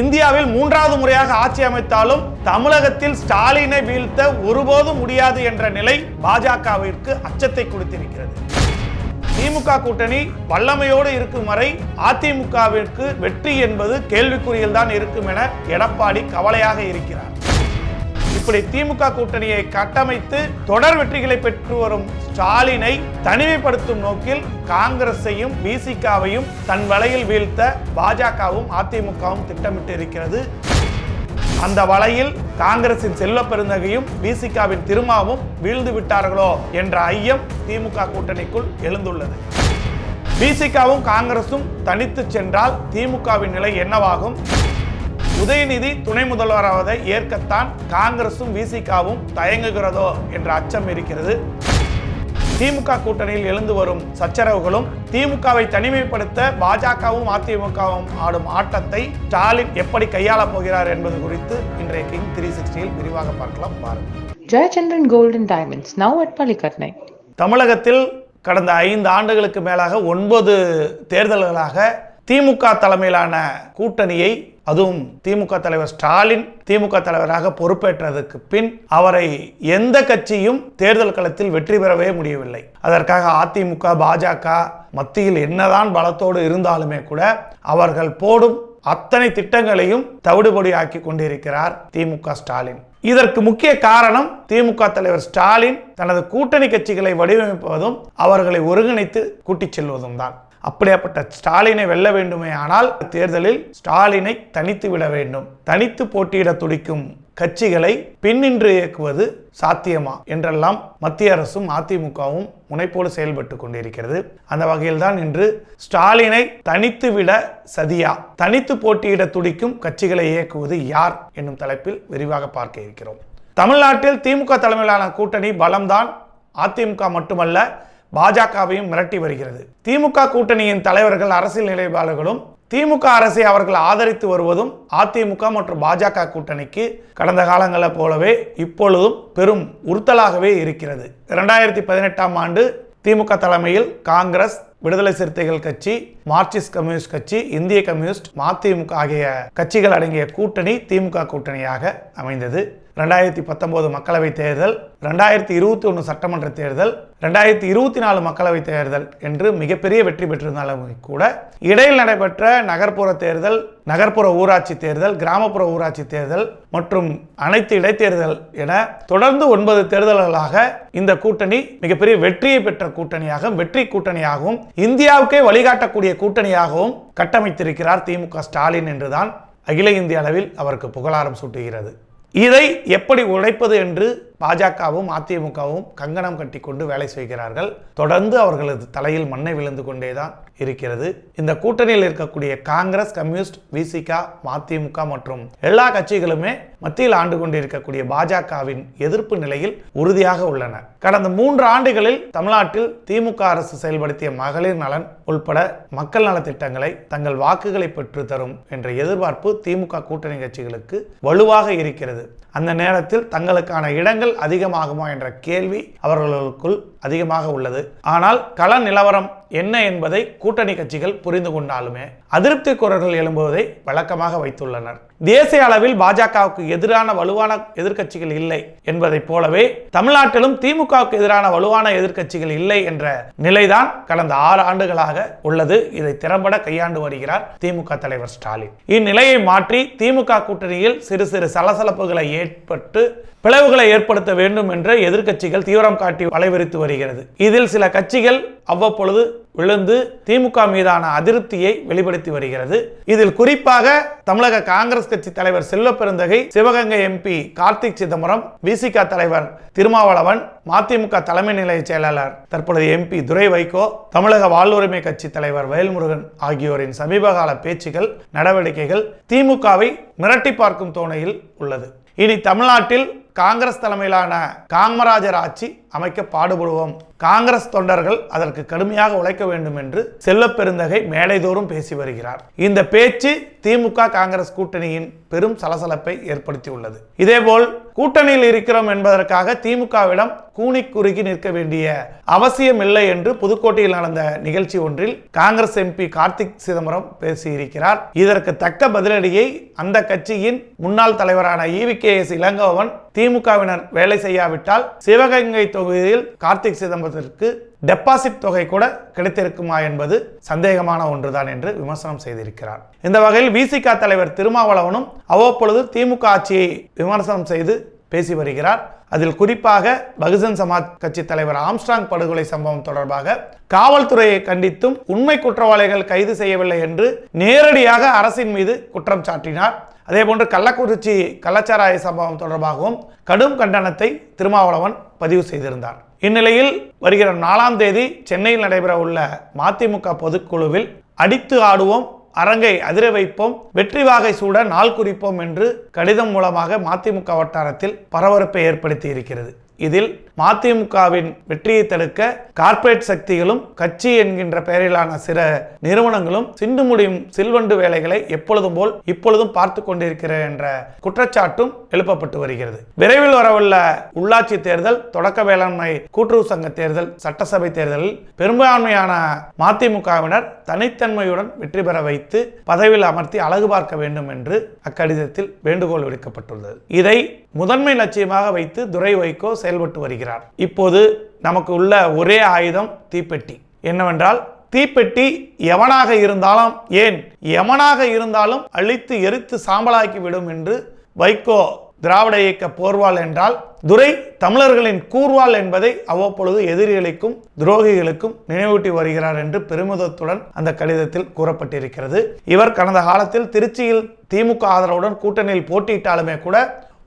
இந்தியாவில் மூன்றாவது முறையாக ஆட்சி அமைத்தாலும் தமிழகத்தில் ஸ்டாலினை வீழ்த்த ஒருபோதும் முடியாது என்ற நிலை பாஜகவிற்கு அச்சத்தை கொடுத்திருக்கிறது. திமுக கூட்டணி வல்லமையோடு இருக்கும் வரை அதிமுகவிற்கு வெற்றி என்பது கேள்விக்குறியில் தான் இருக்கும் என எடப்பாடி கவலையாக இருக்கிறார். இப்படி திமுக கூட்டணியை கட்டமைத்து தொடர் வெற்றிகளை பெற்று வரும் ஸ்டாலினை தனிமைப்படுத்தும் நோக்கில் காங்கிரஸையும் பிசிகாவையும் தன் வலையில் வீழ்த்த பாஜகவும் அதிமுகவும் திட்டமிட்டு இருக்கிறது அந்த வலையில் காங்கிரசின் செல்வ பெருந்தகையும் பிசிகாவின் திருமாவும் வீழ்ந்து விட்டார்களோ என்ற ஐயம் திமுக கூட்டணிக்குள் எழுந்துள்ளது. பிசிகாவும் காங்கிரசும் தனித்து சென்றால் திமுகவின் நிலை என்னவாகும்? உதயநிதி துணை முதல்வராவதை ஏற்கத்தான் காங்கிரசும் விசிகாவும் தயங்குகிறதோ என்ற அச்சம் இருக்கிறது. திமுக கூட்டணியில் எழுந்து வரும் சச்சரவுகளும் திமுகவை தனிமைப்படுத்த பாஜகவும் அதிமுகவும் ஆடும் ஆட்டத்தை ஸ்டாலின் எப்படி கையாளப் போகிறார் என்பது குறித்து இன்றைய கிங் த்ரீ சிக்ஸ்டியில் விரிவாக பார்க்கலாம். பாருங்கள் Gold and Diamonds, now at Palikatnai. தமிழகத்தில் கடந்த ஐந்து ஆண்டுகளுக்கு மேலாக ஒன்பது தேர்தல்களாக திமுக தலைமையிலான கூட்டணியை அதுவும் திமுக தலைவர் ஸ்டாலின் திமுக தலைவராக பொறுப்பேற்றதுக்கு பின் அவரை எந்த கட்சியும் தேர்தல் களத்தில் வெற்றி பெறவே முடியவில்லை. அதற்காக அதிமுக பாஜக மத்தியில் என்னதான் பலத்தோடு இருந்தாலுமே கூட அவர்கள் போடும் அத்தனை திட்டங்களையும் தவிடுபடி ஆக்கி கொண்டிருக்கிறார் திமுக ஸ்டாலின். இதற்கு முக்கிய காரணம் திமுக தலைவர் ஸ்டாலின் தனது கூட்டணி கட்சிகளை வடிவமைப்பதும் அவர்களை ஒருங்கிணைத்து கூட்டிச் செல்வதும் தான் அப்படியாப்பட்ட ஸ்டாலினை வெல்ல வேண்டுமே ஆனால் தேர்தலில் ஸ்டாலினை தனித்து விட வேண்டும். தனித்து போட்டியிட துடிக்கும் கட்சிகளை பின்னின்று இயக்குவது சாத்தியமா என்றெல்லாம் மத்திய அரசும் அதிமுகவும் முனைப்போடு செயல்பட்டு கொண்டிருக்கிறது. அந்த வகையில்தான் இன்று ஸ்டாலினை தனித்து விட சதியா தனித்து போட்டியிட துடிக்கும் கட்சிகளை இயக்குவது யார் என்னும் தலைப்பில் விரிவாக பார்க்க இருக்கிறோம். தமிழ்நாட்டில் திமுக தலைமையிலான கூட்டணி பலம்தான். அதிமுக மட்டுமல்ல பாஜகவையும் மிரட்டி வருகிறது. திமுக கூட்டணியின் தலைவர்கள் அரசியல் நிலைப்பாளர்களும் திமுக அரசை அவர்கள் ஆதரித்து வருவதும் அதிமுக மற்றும் பாஜக கூட்டணிக்கு கடந்த காலங்களைப் போலவே இப்பொழுதும் பெரும் உறுத்தலாகவே இருக்கிறது. இரண்டாயிரத்தி பதினெட்டாம் ஆண்டு திமுக தலைமையில் காங்கிரஸ் விடுதலை சிறுத்தைகள் கட்சி மார்க்சிஸ்ட் கம்யூனிஸ்ட் கட்சி இந்திய கம்யூனிஸ்ட் மதிமுக ஆகிய கட்சிகள் அடங்கிய கூட்டணி திமுக கூட்டணியாக அமைந்தது. ரெண்டாயிரத்தி பத்தொன்பது மக்களவை தேர்தல் ரெண்டாயிரத்தி இருபத்தி ஒன்று சட்டமன்ற தேர்தல் ரெண்டாயிரத்தி இருபத்தி நாலு மக்களவை தேர்தல் என்று மிகப்பெரிய வெற்றி பெற்றிருந்தாலும் கூட இடையில் நடைபெற்ற நகர்ப்புற தேர்தல் நகர்ப்புற ஊராட்சி தேர்தல் கிராமப்புற ஊராட்சி தேர்தல் மற்றும் அனைத்து இடைத்தேர்தல் என தொடர்ந்து ஒன்பது தேர்தல்களாக இந்த கூட்டணி மிகப்பெரிய வெற்றியை பெற்ற கூட்டணியாகவும் வெற்றி கூட்டணியாகவும் இந்தியாவுக்கே வழிகாட்டக்கூடிய கூட்டணியாகவும் கட்டமைத்திருக்கிறார் திமுக ஸ்டாலின் என்றுதான் அகில இந்திய அளவில் அவருக்கு புகழாரம் சூட்டுகிறது. இதை எப்படி உழைப்பது என்று பாஜகவும் அதிமுகவும் கங்கணம் கட்டி கொண்டு வேலை செய்கிறார்கள். தொடர்ந்து அவர்களது தலையில் மண்ணை விழுந்து கொண்டேதான் இருக்கிறது. இந்த கூட்டணியில் இருக்கக்கூடிய காங்கிரஸ் கம்யூனிஸ்ட் விசிகா மதிமுக மற்றும் எல்லா கட்சிகளுமே மத்தியில் ஆண்டு கொண்டிருக்கக்கூடிய பாஜகவின் எதிர்ப்பு நிலையில் உறுதியாக உள்ளன. கடந்த மூன்று ஆண்டுகளில் தமிழ்நாட்டில் திமுக அரசு செயல்படுத்திய மகளிர் நலன் உள்பட மக்கள் நலத்திட்டங்களை தங்கள் வாக்குகளை பெற்று தரும் என்ற எதிர்பார்ப்பு திமுக கூட்டணி கட்சிகளுக்கு வலுவாக இருக்கிறது. அந்த நேரத்தில் தங்களுக்கான இடங்கள் அதிகமாகுமா என்ற கேள்வி அவர்களுக்குள் அதிகமாக உள்ளது. ஆனால் கள நிலவரம் என்ன என்பதை கூட்டணி கட்சிகள் புரிந்து கொண்டாலுமே அதிருப்தி குரல்கள் எழும்புவதை வழக்கமாக வைத்துள்ளனர். தேசிய அளவில் பாஜகவுக்கு எதிரான வலுவான எதிர்க்கட்சிகள் இல்லை என்பதைப் போலவே தமிழ்நாட்டிலும் திமுகவுக்கு எதிரான வலுவான எதிர்க்கட்சிகள் இல்லை என்ற நிலைதான் கடந்த ஆறு ஆண்டுகளாக உள்ளது. இதை திறம்பட கையாண்டு வருகிறார் திமுக தலைவர் ஸ்டாலின். இந்நிலையை மாற்றி திமுக கூட்டணியில் சிறு சிறு சலசலப்புகளை ஏற்பட்டு பிளவுகளை ஏற்படுத்த வேண்டும் என்று எதிர்க்கட்சிகள் தீவிரம் காட்டி வலைவிரித்து வருகிறது. இதில் சில கட்சிகள் அவ்வப்பொழுது விழுந்து திமுக மீதான அதிருப்தியை வெளிப்படுத்தி வருகிறது. இதில் குறிப்பாக தமிழக காங்கிரஸ் கட்சி தலைவர் செல்வ பெருந்தகை சிவகங்கை எம்பி கார்த்திக் சிதம்பரம் விசிக தலைவர் திருமாவளவன் மதிமுக தலைமை நிலைய செயலாளர் தற்பொழுது எம்பி துரை வைகோ தமிழக வாழ்வுரிமை கட்சி தலைவர் வேல்முருகன் ஆகியோரின் சமீபகால பேச்சுகள் நடவடிக்கைகள் திமுகவை மிரட்டி பார்க்கும் தோணையில் உள்ளது. இனி தமிழ்நாட்டில் காங்கிரஸ் தலைமையிலான காமராஜர் ஆட்சி அமைக்க பாடுபடுவோம். காங்கிரஸ் தொண்டர்கள் அதற்கு கடுமையாக உழைக்க வேண்டும் என்று செல்வப் பெருந்தகை மேலைதோறும் பேசி வருகிறார். இந்த பேச்சு திமுக காங்கிரஸ் கூட்டணியின் பெரும் சலசலப்பை ஏற்படுத்தியுள்ளது. இதேபோல் கூட்டணியில் இருக்கிறோம் என்பதற்காக திமுகவிடம் கூனி குறுகி நிற்க வேண்டிய அவசியம் இல்லை என்று புதுக்கோட்டையில் நடந்த நிகழ்ச்சி ஒன்றில் காங்கிரஸ் எம்பி கார்த்திக் சிதம்பரம் பேசியிருக்கிறார். இதற்கு தக்க பதிலடியை அந்த கட்சியின் முன்னாள் தலைவரான ஈவி கே எஸ் இளங்கோவன் திமுகவினர் வேலை செய்யாவிட்டால் சிவகங்கை தொகுதியில் கார்த்திக் சிதம்பரத்திற்கு டெபாசிட் தொகை கூட கிடைத்திருக்குமா என்பது சந்தேகமான ஒன்றுதான் என்று விமர்சனம் செய்திருக்கிறார். இந்த வகையில் விசிக தலைவர் திருமாவளவனும் அவ்வப்பொழுது திமுக ஆட்சியை விமர்சனம் செய்து பேசி வருகிறார். அதில் குறிப்பாக பகுஜன் சமாஜ் கட்சி தலைவர் ஆம்ஸ்டாங் படுகொலை சம்பவம் தொடர்பாக காவல்துறையை கண்டித்தும் உண்மை குற்றவாளிகள் கைது செய்யவில்லை என்று நேரடியாக அரசின் மீது குற்றம் சாட்டினார். அதேபோன்று கள்ளக்குறிச்சி கள்ளச்சாராய சம்பவம் தொடர்பாகவும் கடும் கண்டனத்தை திருமாவளவன் பதிவு செய்திருந்தார். இந்நிலையில் வருகிற நாலாம் தேதி சென்னையில் நடைபெற உள்ள மதிமுக பொதுக்குழுவில் அடித்து ஆடுவோம் அரங்கை அதிர வைப்போம் வெற்றி வாகை சூட நாள் குறிப்போம் என்று கடிதம் மூலமாக மதிமுக வட்டாரத்தில் பரபரப்பை ஏற்படுத்தி இருக்கிறது இதில் மதிமுகவின் வெற்றியை தடுக்க கார்ப்பரேட் சக்திகளும் கட்சி என்கின்ற பெயரிலான சில நிறுவனங்களும் சிண்டு முடியும் சில்வண்டு வேலைகளை எப்பொழுதும் போல் இப்பொழுதும் பார்த்து கொண்டிருக்கிற என்ற குற்றச்சாட்டும் எழுப்பப்பட்டு வருகிறது. விரைவில் வரவுள்ள உள்ளாட்சி தேர்தல் தொடக்க வேளாண்மை கூட்டுறவு சங்க தேர்தல் சட்டசபை தேர்தலில் பெரும்பான்மையான மதிமுகவினர் தனித்தன்மையுடன் வெற்றி பெற வைத்து பதவியில் அமர்த்தி அழகு பார்க்க வேண்டும் என்று அக்கடிதத்தில் வேண்டுகோள் விடுக்கப்பட்டுள்ளது. இதை முதன்மை லட்சியமாக வைத்து துரை வைகோ செயல்பட்டு வருகிறார். இப்போது நமக்கு உள்ள ஒரே ஆயுதம் தீப்பெட்டி. என்னவென்றால் தீப்பெட்டி எவனாக இருந்தாலும் ஏன் எவனாக இருந்தாலும் அழித்து எரித்து சாம்பலாக்கி விடும் என்று வைகோ திராவிட இயக்க போர்வால் என்றால் துரை தமிழர்களின் கூர்வாள் என்பதை அவ்வப்பொழுது எதிரிகளுக்கும் துரோகிகளுக்கும் நினைவூட்டி வருகிறார் என்று பெருமிதத்துடன் அந்த கடிதத்தில் கூறப்பட்டிருக்கிறது. இவர் கடந்த காலத்தில் திருச்சியில் திமுக ஆதரவுடன் கூட்டணியில் போட்டியிட்டாலுமே கூட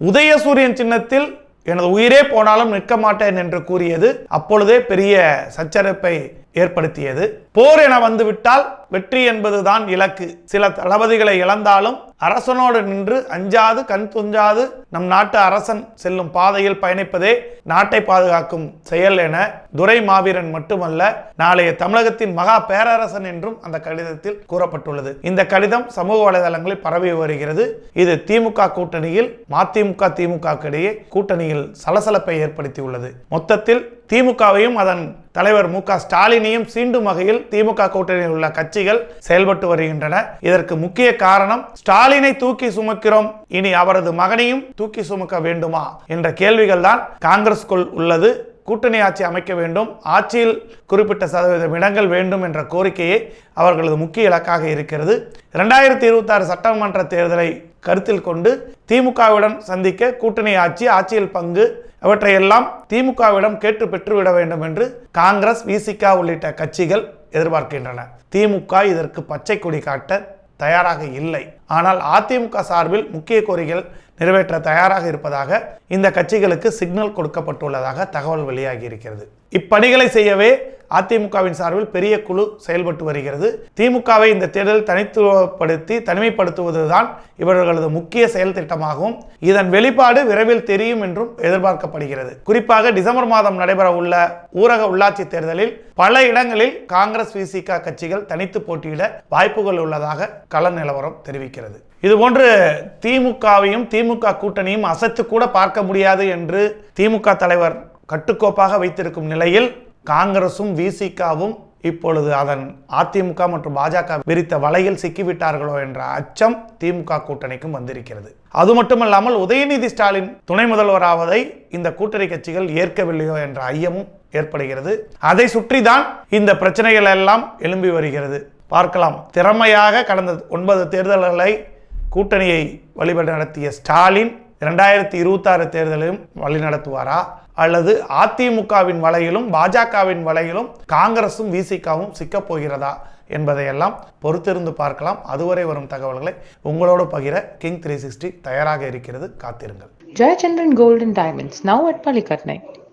உதயசூரியன் சின்னத்தில் எனது உயிரே போனாலும் நிற்க மாட்டேன் என்று கூறியது அப்பொழுதே பெரிய சச்சரப்பை ஏற்படுத்தியது. போர் என வந்துவிட்டால் வெற்றி என்பதுதான் இலக்கு. சில தளபதிகளை இழந்தாலும் அரசனோடு நின்று அஞ்சாது கண் துஞ்சாது நம் நாட்டு அரசன் செல்லும் பாதையில் பயணிப்பதே நாட்டை பாதுகாக்கும் செயல் என துரை மாவீரன் மட்டுமல்ல நாளைய தமிழகத்தின் மகா பேரரசன் என்றும் அந்த கடிதத்தில் கூறப்பட்டுள்ளது. இந்த கடிதம் சமூக வலைதளங்களில் பரவி வருகிறது. இது திமுக கூட்டணியில் மதிமுக திமுக இடையே கூட்டணியில் சலசலப்பை ஏற்படுத்தியுள்ளது. மொத்தத்தில் திமுகவையும் அதன் தலைவர் மு க ஸ்டாலினையும் சீண்டும் வகையில் திமுக கூட்டணியில் உள்ள கட்சிகள் செயல்பட்டு வருகின்றன. இதற்கு முக்கிய காரணம் ஸ்டாலினை தூக்கி சுமக்கிறோம். இனி அவரது மகனையும் தூக்கி சுமக்க வேண்டுமா? என்ற கேள்விகள் தான் காங்கிரஸ்குள் உள்ளது. கூட்டணி ஆட்சி அமைக்க வேண்டும். ஆட்சியில் குறிப்பிட்ட சதவீதம் இடங்கள் வேண்டும் என்ற கோரிக்கையே அவர்களது முக்கிய இலக்காக இருக்கிறது. இரண்டாயிரத்தி இருபத்தாறு சட்டமன்ற தேர்தலை கருத்தில் கொண்டு திமுகவுடன் சந்திக்க கூட்டணி ஆட்சி ஆட்சியில் பங்கு அவற்றையெல்லாம் திமுகவிடம் கேட்டு பெற்றுவிட வேண்டும் என்று காங்கிரஸ் விசிகா உள்ளிட்ட கட்சிகள் எதிர்பார்க்கின்றன. திமுக இதற்கு பச்சை கொடி காட்ட தயாராக இல்லை. ஆனால் அதிமுக சார்பில் முக்கிய கோரிக்கைகள் நிறைவேற்ற தயாராக இருப்பதாக இந்த கட்சிகளுக்கு சிக்னல் கொடுக்கப்பட்டுள்ளதாக தகவல் வெளியாகி இருக்கிறது இப்பணிகளை செய்யவே அதிமுகவின் சார்பில் பெரிய குழு செயல்பட்டு வருகிறது. திமுகவை இந்த தேர்தல் தனித்துவப்படுத்தி தனிமைப்படுத்துவதுதான் இவர்களது முக்கிய செயல் திட்டமாகும். இதன் வெளிப்பாடு விரைவில் தெரியும் என்றும் எதிர்பார்க்கப்படுகிறது. குறிப்பாக டிசம்பர் மாதம் நடைபெற உள்ள ஊரக உள்ளாட்சி தேர்தலில் பல இடங்களில் காங்கிரஸ் விசிக கட்சிகள் தனித்து போட்டியிட வாய்ப்புகள் உள்ளதாக கள நிலவரம் தெரிவிக்கிறது. இதுபோன்று திமுகவையும் திமுக கூட்டணியும் அசைத்து கூட பார்க்க முடியாது என்று திமுக தலைவர் கட்டுக்கோப்பாக வைத்திருக்கும் நிலையில் காங்கிரசும் விசிகாவும் இப்பொழுது அதன் அதிமுக மற்றும் பாஜக விரித்த வலையில் சிக்கிவிட்டார்களோ என்ற அச்சம் திமுக கூட்டணிக்கும் வந்திருக்கிறது. அது மட்டுமல்லாமல் உதயநிதி ஸ்டாலின் துணை முதல்வராவதை இந்த கூட்டணி கட்சிகள் ஏற்கவில்லையோ என்ற ஐயமும் ஏற்படுகிறது. அதை சுற்றிதான் இந்த பிரச்சனைகள் எல்லாம் எழும்பி வருகிறது. பார்க்கலாம். திறமையாக கடந்த ஒன்பது தேர்தல்களை கூட்டணியை வழிபட நடத்திய ஸ்டாலின் இரண்டாயிரத்தி இருபத்தாறு தேர்தலையும் வழிநடத்துவாரா அல்லது அதிமுகவின் வலையிலும் பாஜகவின் வலையிலும் காங்கிரஸும் விசிகாவும் சிக்கப் போகிறதா? என்பதையெல்லாம் பொறுத்திருந்து பார்க்கலாம். அதுவரை வரும் தகவல்களை உங்களோடு பகிர கிங் த்ரீ சிக்ஸ்டி தயாராக இருக்கிறது. காத்திருங்கள். Jayachandran golden diamonds now at at